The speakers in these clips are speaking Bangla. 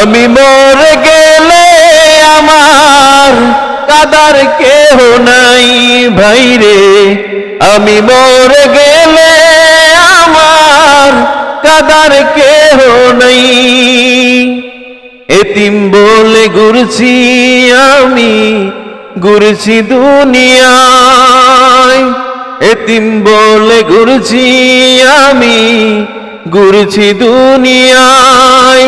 আমি মরে গেলে আমার কাদার কেহ নাই ভাইরে আমি মরে গেলে আমার কাদার কেহ নাই। এতিম বলে ঘুরছি আমি ঘুরছি দুনিয়ায়। এতিম বলে ঘুরছি আমি ঘুরছি দুনিয়ায়।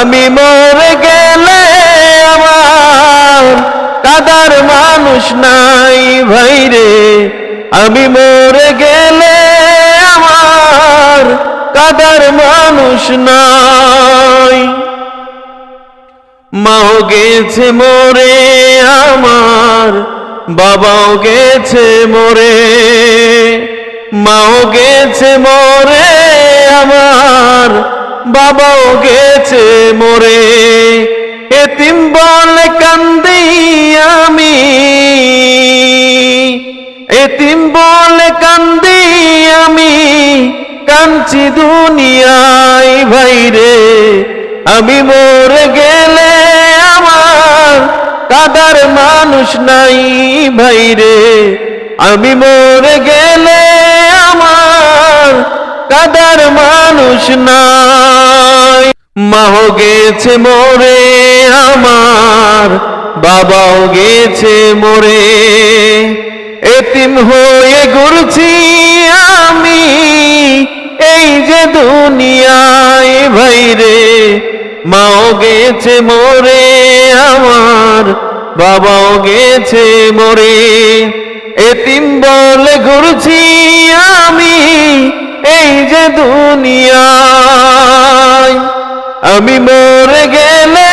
আমি মরে গেলে আমার কাদার মানুষ নাই ভাইরে আমি মরে গেলে আমার কাদার মানুষ নাই। মাও গেছে মরে, আমার বাবাও গেছে মরে। মাও গেছে মরে, আমার বাবাও গেছে মরে। এতিম বলে কান্দি আমি। এতিম বলে কান্দি আমি। কাঞ্চি দুনিয়ায় ভাইরে। আমি মরে গেলে আমার কাদার মানুষ নাই ভাইরে। আমি মরে গেলে আমার কাদার মানুষ নাই। মাহ গেছে মরে, আমার বাবাও গেছে মরে। এতিম হয়ে ঘুরছি আমি, এই যে দুনিয়ায় ভাইরে। মাও গেছে মরে, আমার বাবাও গেছে মরে। এতিম বলে ঘুরছি আমি, এই যে দুনিয়ায় আমি মরে গেলে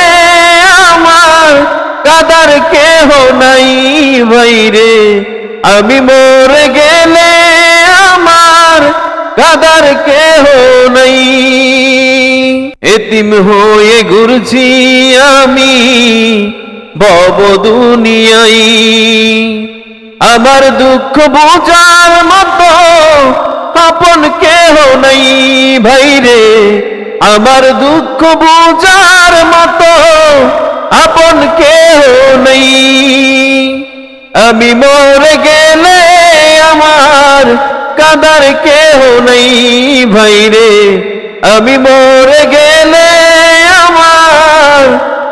আমার কাদার কেহ নাই ভাইরে আমি মরে গেলে আমার কাদার কেহ নাই। এতিম হয়ে ঘুরছি আমি বব দুনিয়াই আমার দুঃখ বোঝার মতো আপন কেহ নাই ভাইরে আমার দুঃখ বোঝার মতো আপন কেহ নেই। আমি মরে গেলে আমার কাদার কেহ নেই ভাই রে আমি মরে গেলে আমার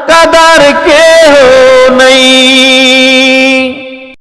কাদার নেই